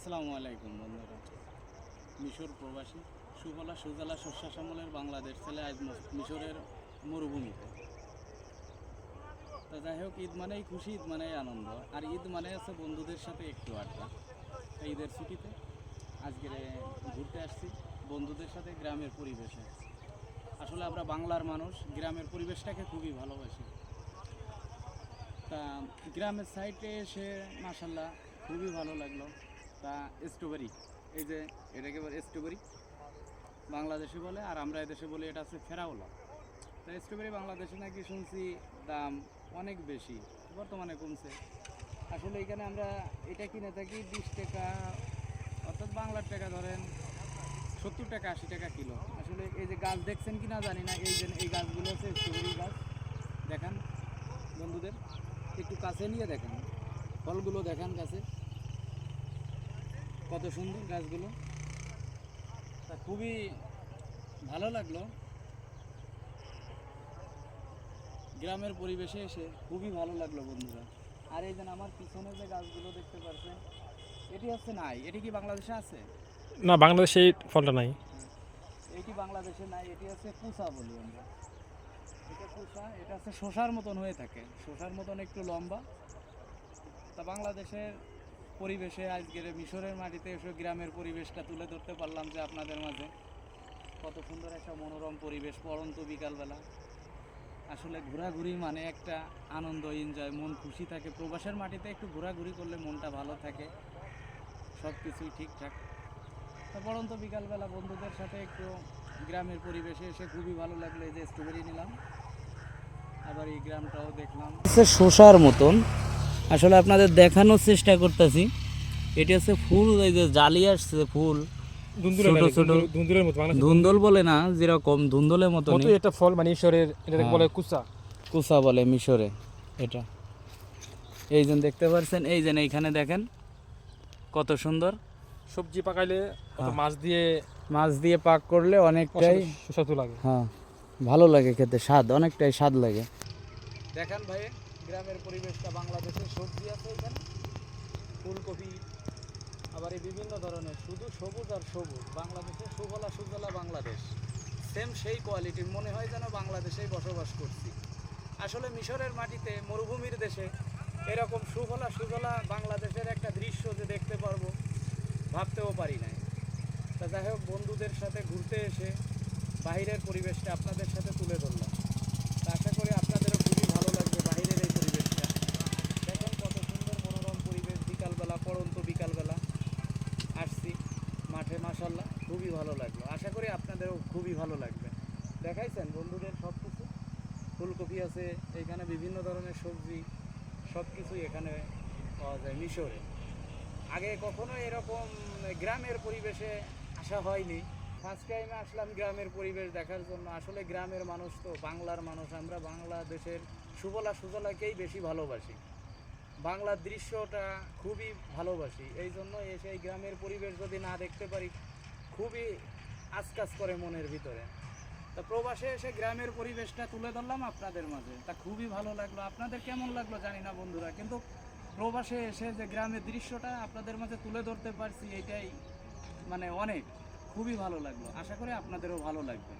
আসসালামু আলাইকুম বন্ধুরা। মিশর প্রবাসী সুফলা সুজলা শস্যাশ্যামলের বাংলাদেশ ছেলে আজ মিশরের মরুভূমিতে। তো যাই হোক, ঈদ মানেই খুশি, ঈদ মানেই আনন্দ। আর ঈদ মানে আছে বন্ধুদের সাথে একটু আড্ডা। ঈদের ছুটিতে আজকে ঘুরতে আসছি, বন্ধুদের সাথে গ্রামের পরিবেশে। আসলে আমরা বাংলার মানুষ, গ্রামের পরিবেশটাকে খুবই ভালোবাসি। তা গ্রামের সাইডে এসে মাসাল্লাহ খুবই ভালো লাগল। তা স্ট্রবেরি এই যে এটাকে বলে স্ট্রবেরি বাংলাদেশে বলে, আর আমরা এদেশে বলি এটা হচ্ছে ফেরাওলা। তা স্ট্রবেরি বাংলাদেশে নাকি শুনছি দাম অনেক বেশি, বর্তমানে কমছে। আসলে এখানে আমরা এটা কিনে থাকি বিশ টাকা, অর্থাৎ বাংলার টাকা ধরেন সত্তর টাকা, আশি টাকা কিলো। আসলে এই যে গাছ দেখছেন কি না জানি না, এই যে এই গাছগুলো হচ্ছে স্ট্রবেরি গাছ। দেখান বন্ধুদের, একটু কাছে নিয়ে দেখেন। ফলগুলো দেখান কাছে। কত সুন্দর গাছগুলো। তা খুবই ভালো লাগল। গ্রামের পরিবেশে এসে খুবই ভালো লাগল বন্ধুরা। আর এই যেন আমার পিছনে যে গাছগুলো দেখতে পাচ্ছেন এটি হচ্ছে নাই। এটি কি বাংলাদেশে আছে? না বাংলাদেশে এই ফলটা নাই। এটি বাংলাদেশে নাই? এটি হচ্ছে কুসা বলি আমরা। এটা কুসা এটা হচ্ছে শশার মতন হয়ে থাকে। শশার মতন একটু লম্বা। তা বাংলাদেশের পরিবেশে আজকের মিশরের মাটিতে এসে গ্রামের পরিবেশটা তুলে ধরতে পারলাম যে আপনাদের মাঝে। কত সুন্দর একটা মনোরম পরিবেশ পড়ন্ত বিকালবেলা। আসলে ঘোরাঘুরি মানে একটা আনন্দ এনজয় মন খুশি থাকে। প্রবাসের মাটিতে একটু ঘোরাঘুরি করলে মনটা ভালো থাকে। সব কিছুই ঠিকঠাক। তা পড়ন্ত বিকালবেলা বন্ধুদের সাথে একটু গ্রামের পরিবেশে এসে খুবই ভালো লাগল। এই যে স্ট্রবেরি নিলাম। আবার এই গ্রামটাও দেখলাম। শসার মতন। আসলে আপনাদের দেখানোর চেষ্টা করতেছি। এটি হচ্ছে ফুল এই যে জালি আসছে ফুল। ছোট মানে, ছোট। ধুন্দুল- বলে না যেরকম ধুন্দলের মতো মতো এটা ফল মানে ঈশ্বরের এটা হ্যাঁ। বলে কুসা। কুসা বলে মিশরে এটা। এই যে দেখতে পাচ্ছেন এই যে এইখানে দেখেন কত সুন্দর। সবজি পাকাইলে হ্যাঁ। মাছ দিয়ে মাছ দিয়ে পাক করলে অনেকটাই সুস্বাদু লাগে। হ্যাঁ ভালো লাগে খেতে স্বাদ অনেকটাই স্বাদ লাগে। দেখান ভাই গ্রামের পরিবেশটা বাংলাদেশের সবজি আছে এখানে। ফুলকপি, আবার এই বিভিন্ন ধরনের, শুধু সবুজ আর সবুজ। বাংলাদেশের সুফলা, সুজলা বাংলাদেশ। সেম সেই কোয়ালিটির মনে হয় যেন বাংলাদেশেই বসবাস করছি। আসলে মিশরের মাটিতে, মরুভূমির দেশে এরকম সুফলা, সুজলা বাংলাদেশের একটা দৃশ্য যে দেখতে পারব, ভাবতেও পারি নাই। তা যাই হোক, বন্ধুদের সাথে ঘুরতে এসে বাইরের পরিবেশটা আপনাদের সাথে তুলে ধরলাম। আশা করি আপনাদেরও খুবই ভালো লাগবে বাইরের এই পরিবেশটা দেখেন কত সুন্দর মনোরম পরিবেশ বিকালবেলা পড়ন্ত বিকালবেলা আসছি মাঠে মাসাল্লাহ খুবই ভালো লাগল। আশা করি আপনাদেরও খুবই ভালো লাগবে। দেখাইছেন বন্ধুদের সব কিছু ফুলকপি আছে, এখানে বিভিন্ন ধরনের সবজি সব কিছুই এখানে পাওয়া যায় মিশরে। আগে কখনো এরকম গ্রামের পরিবেশে আসা হয়নি। ফার্স্ট টাইমে আসলাম গ্রামের পরিবেশ দেখার জন্য। আসলে গ্রামের মানুষ তো বাংলার মানুষ। আমরা বাংলাদেশের সুবলা সুজলাকেই বেশি ভালোবাসি। বাংলার দৃশ্যটা খুবই ভালোবাসি। এই জন্য এসে এই গ্রামের পরিবেশ যদি না দেখতে পারি, খুবই আজকাজ করে মনের ভিতরে। তা প্রবাসে এসে গ্রামের পরিবেশটা তুলে ধরলাম আপনাদের মাঝে। তা খুবই ভালো লাগল। আপনাদের কেমন লাগল জানি না বন্ধুরা, কিন্তু প্রবাসে এসে যে গ্রামের দৃশ্যটা আপনাদের মাঝে তুলে ধরতে পারছি, এটাই মানে অনেক। খুবই ভালো লাগল। আশা করি আপনাদেরও ভালো লাগবে।